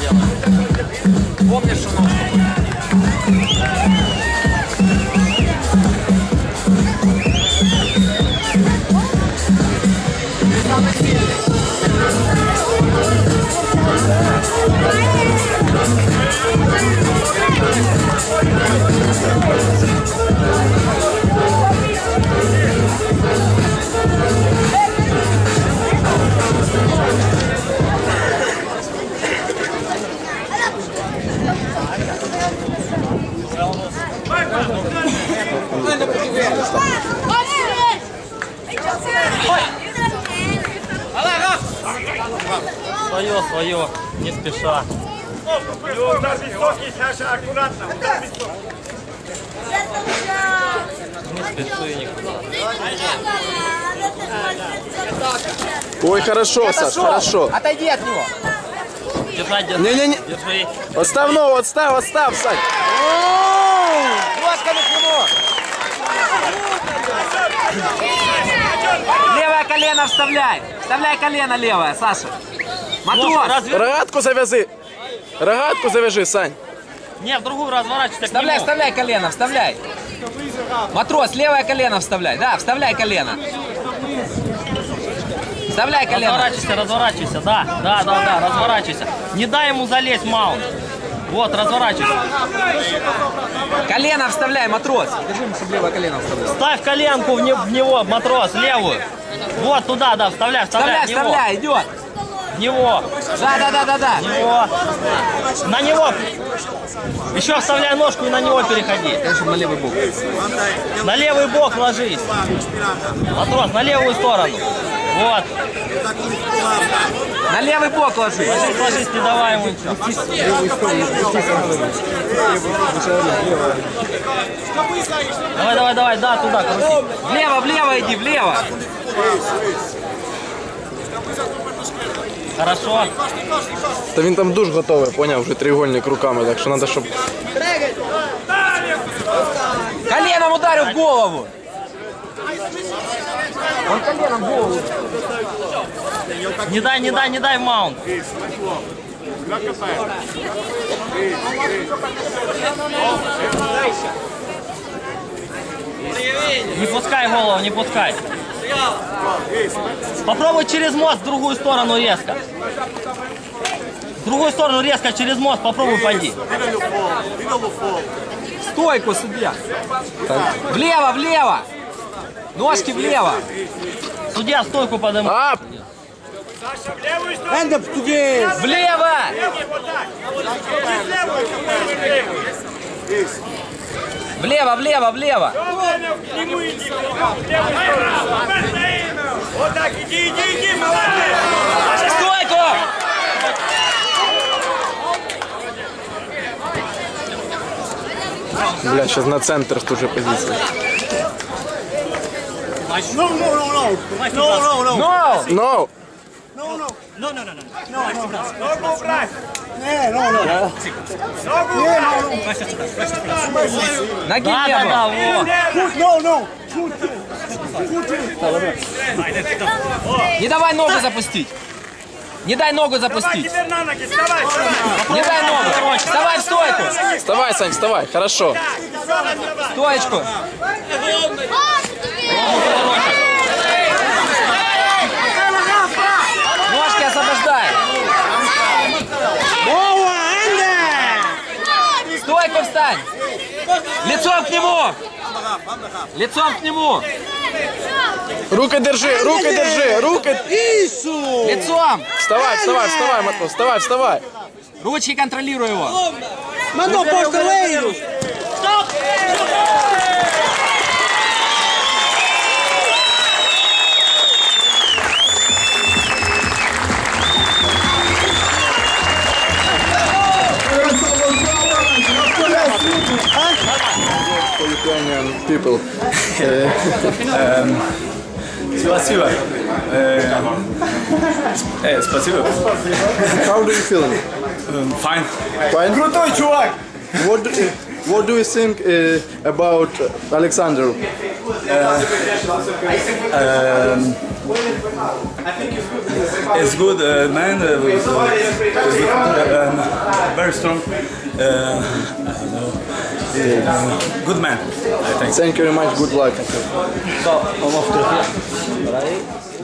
делаем. Помнишь, что нужно? Thank you. Свое, свое, не спеша. Удар высокий, Саша, аккуратно. Удар высокий. Не спеши никуда. Ой, хорошо, Саш, хорошо. Отойди от него. Держать, держать. Не-не-не. Держи. Отставного, отстав, отстав, Сань. Ножками к нему. Левое колено вставляй. Вставляй колено левое, Саша. Матрос, разве... Рогатку завязи. Рогатку завяжи, Сань. Не, в другую разворачивайся вставляй, вставляй колено, вставляй. Матрос, левое колено вставляй. Да, вставляй колено. Вставляй колено. Разворачивайся, разворачивайся, да, да, да, да, разворачивайся. Не дай ему залезть, маунт. Вот, разворачивайся. Колено вставляй, матрос. Держи, чтобы левое колено вставляй. Ставь коленку в, не- в него, матрос, левую. Вот туда, да, вставляй, вставляй, Вставляй, вставляй, идет. В него, Да, да, да, да, да. в него. На него. Еще вставляй ножку и на него переходи. Конечно, на левый бок. На левый бок ложись. Матрос, на левую сторону. Вот. На левый бок ложись. Ложись, ложись, не давай ему ничего. Давай, давай, давай, да, туда, крути. Влево, влево иди, влево. Хорошо. Та він там душ готовий, поняв, вже треугольник руками, так що треба, щоб... Коленом ударил в голову. Он коленом в голову. Не дай, не дай, не дай маунт. Не пускай голову, не пускай. Попробуй через мост в другую сторону резко. В другую сторону резко через мост попробуй пойди. Стойку, судья. Влево, влево. Ножки влево. Судья стойку подымай. Саша, в левую сторону. Влево. Теперь левую. Влево, влево, влево. К нему иди. В левую сторону. Вот так, иди, иди, иди, молодец. Стойку. бля, зараз на центр дуже позиція. No, no, no, no. No, no, no. Но. Ну, Ногу убрать. Ногу убрать. Ноги Да, не да, да, было. вот. Не давай ногу запустить. Не дай ногу Давай запустить. теперь на ноги, вставай, вставай. Не дай ногу. Вставай в стойку. вставай, Сань, вставай, хорошо. Стоечку. Ножки Встань. Лицом к нему. Лицом к нему. Руки держи, руки держи, руки. Лицом. Вставай, вставай, вставай, матрос, вставай, вставай. Ручки контролируй его. Ukrainian people. Спасибо. Э, э, спасибо. How do you feeling? Эм, Fine. Fine? Крутой чувак! What do, What do you think uh, about Alexander? Uh, um, it's good uh, man, uh, with, uh, uh um, very strong. Uh, good man. Thank you very much. Good luck. So, here.